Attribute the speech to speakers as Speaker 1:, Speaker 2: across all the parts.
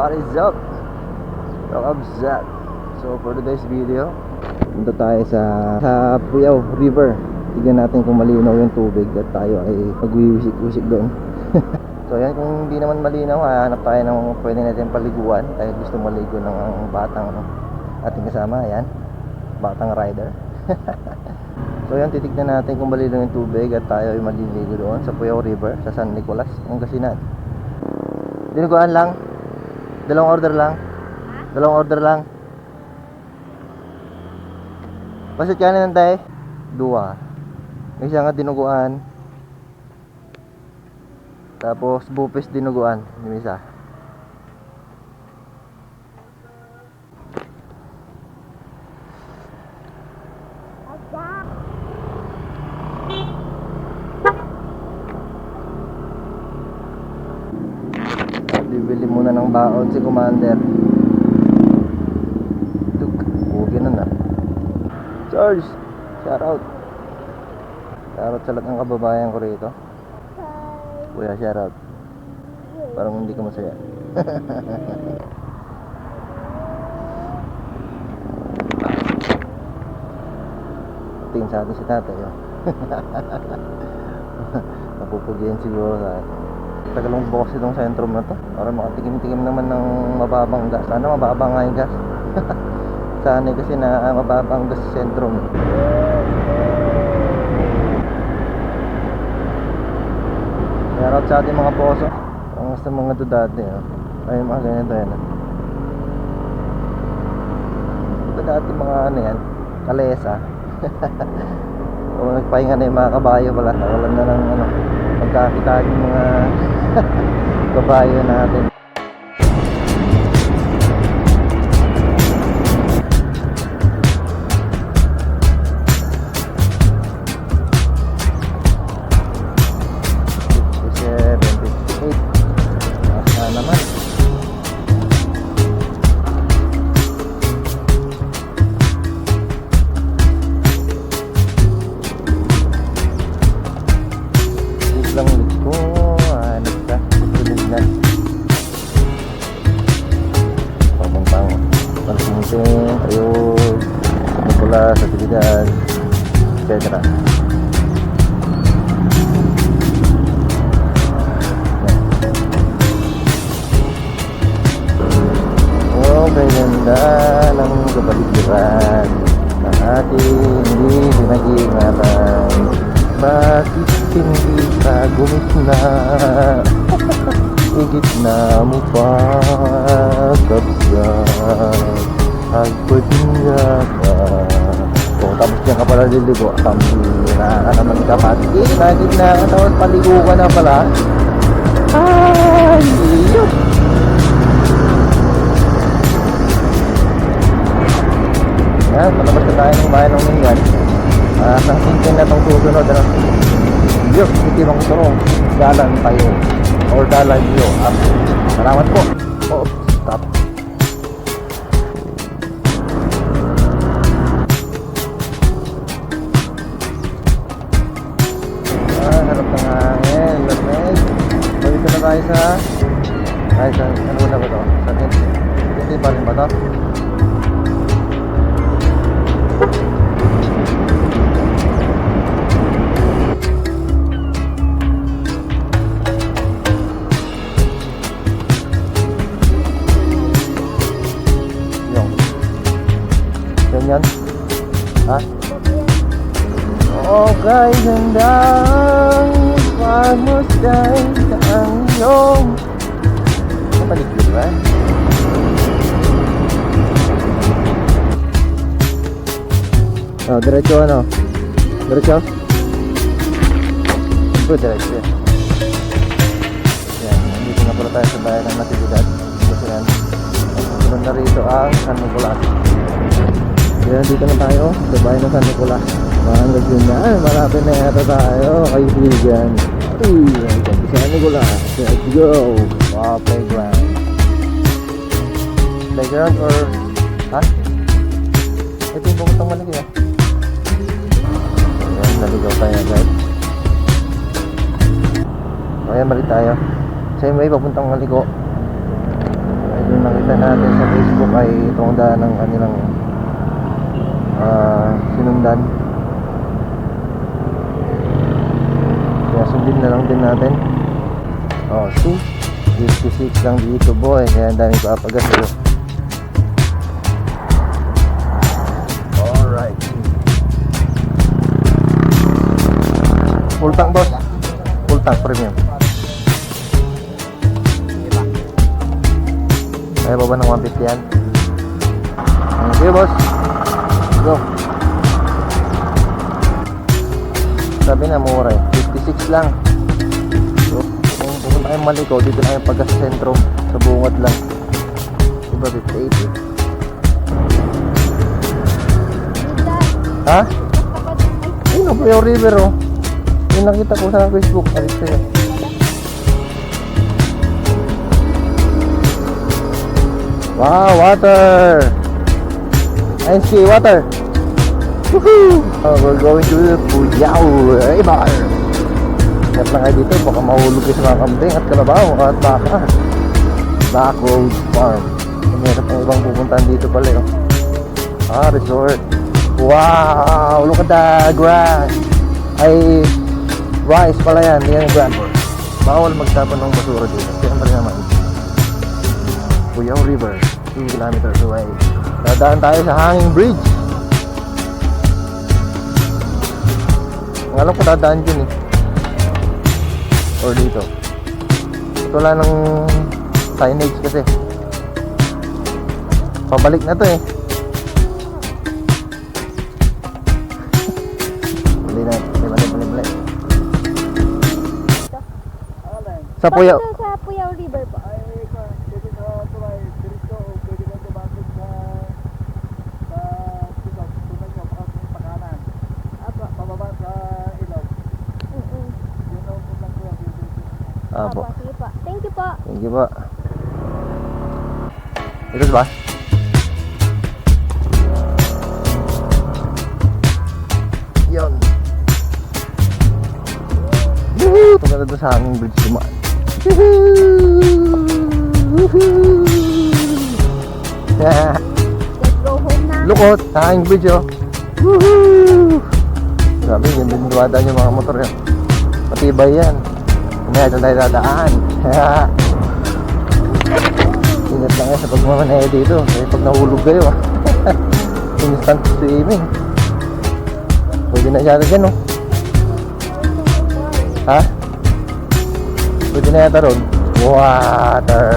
Speaker 1: what is up? Welcome Zach. So for today's video, punta tayo sa sa Puyaw River. Tignan natin kung malinaw yung tubig at tayo ay magwiwisik-wisik doon. so yan kung hindi naman malinaw, hahanap tayo ng pwede natin paliguan. Tayo gusto maligo ng batang ating kasama, ayan. Batang rider. so yan, titignan natin kung malinaw yung tubig at tayo ay maliligo doon sa Puyaw River, sa San Nicolas, Pangasinan. Dinuguan lang. Dalawang order lang. Dalawang order lang. Basit kanin ng tay? Dua. May isa nga dinuguan. Tapos bupis dinuguan. Yung isa. Si Commander. Duk, huwag na na. Charles, shout out. Shout out sa lahat ng kababayan ko rito. Kuya, shout out. Parang hindi ka masaya. Tingin sa atin si tatay. Oh. Napupugian siguro sa atin. Tagal ng bukas itong sentrum na to. Para makatikim-tikim naman ng mababang gas. Sana mababa nga yung gas. Sana kasi na ah, mababa ang gas sa sentrum. Shoutout sa ating mga poso. Ang sa mga to dati. Oh. Ay, mga ganito yan. Oh. Ito dati mga ano yan. Kalesa. o nagpahinga na yung mga kabayo pala. Walang na ng ano. Magkakitaan yung mga kabayo natin. Wait lang ulit ko. Hanap ka. Tulog na. Pamuntang Pansinsin, Ayog, Mula, sa Tiligan, etc. na mo pa kabsat Ang paghinga ka O tapos dyan ka pala liligo Pambira ka naman kapatid na gitna ka tapos paligo ka na pala Ay, yun Yan, palabas na tayo ng bayan ng Mingan Ah, uh, nasintin na itong susunod ano? Hindi bang turong Dalan tayo Or dalan nyo Salamat po. Oh, Okay, gandang pamusday ang iyong kapaligid ba? Oh, diretso ano? Diretso? Ito, diretso yan. Yan, nandito na pala tayo sa bayan ng Natividad. Kasi yan, sunod na rito ang San Nicolas. Yan, dito na tayo sa bayan ng San Nicolas. Mga yun na, ay, malapit na yata tayo, kaibigan. Uy, San Nicolas. Let's go! Wow, playground. Playground or, ha? Ito yung pumuntang malaki ah. Ayan, naligaw tayo guys. Ayan, balik tayo. Same way, papuntang Maligo. Ayun nakita natin sa Facebook ay itong daan ng kanilang ah, sinundan. Kaya sundin na lang din natin. Oh, see? 56 lang dito boy. Kaya ang daming papagas ito. Alright. Full tank boss. Full tank premium. Kaya ba ba ng 150 yan? Thank you boss. Go. Sabi na mura eh. 56 lang. So, kung pupunta kayong Maliko, dito na kayong pagka sentro. Sa bungad lang. Diba 58 eh. Ha? Ayun o, Puyo River oh. Yung nakita ko sa Facebook. Alit sa'yo. Wow, water! NSK water! Woohoo! Oh, we're going to the Puyao River! Ingat lang kayo dito, baka mahulog kayo sa mga kambing at kalabaw at baka. Backroad Farm. Mayroon pang ibang pupuntahan dito pala yun. Ah, resort. Wow! Look at the grass! Ay, rice pala yan. Yan yung grass. Bawal magtapon ng basura dito. Siyempre naman. Puyao River, 2 kilometers away. Dadaan tayo sa hanging bridge. Alam ko dadaan dyan eh. Or dito. Ito lang ng signage kasi. Pabalik na to eh. Bali na. Bali, bali, bali, bali. Sa Puyao.
Speaker 2: Paano sa Puyao River po? Apo. Mm-mm.
Speaker 1: Apo,
Speaker 2: sige po. Thank you po.
Speaker 1: Thank you po. Ito ba? Yun. Woohoo! Pagkala doon sa hanging bridge dumaan. Woohoo! Woohoo!
Speaker 2: Let's go home na.
Speaker 1: Lukot! Hanging bridge oh. Woohoo! Sabi, yun din dumadaan yung mga motor yan. Matibay yan. Doon tayo dadaan. Ingat lang sa pagmamanaya dito. Kasi pag nahulog kayo, ah. instant swimming. Pwede na yata dyan, oh. Ha? Pwede na yata ron. Water.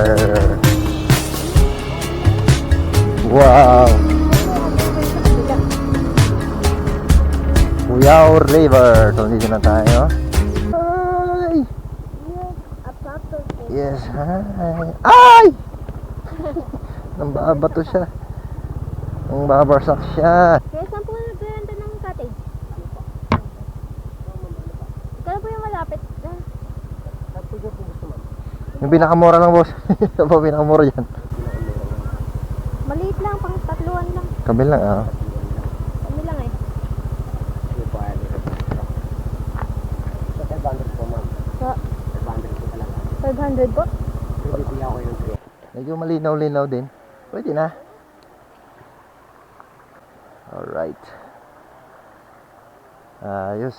Speaker 1: Wow. Puyao River. So, na tayo. Ay! Yes, hi. Ay! Nang babato siya. Nang babarsak siya.
Speaker 2: Kaya saan po nagbenta ng cottage? Ikaw po yung malapit. Ah,
Speaker 1: Yung pinakamura lang, boss. Ito pa pinakamura yan.
Speaker 2: maliit lang, pang tatluan lang.
Speaker 1: Kabil lang, ah.
Speaker 2: Kami lang eh. Sa 500 po?
Speaker 1: Medyo malinaw-linaw din. Pwede na. Alright. Ayos.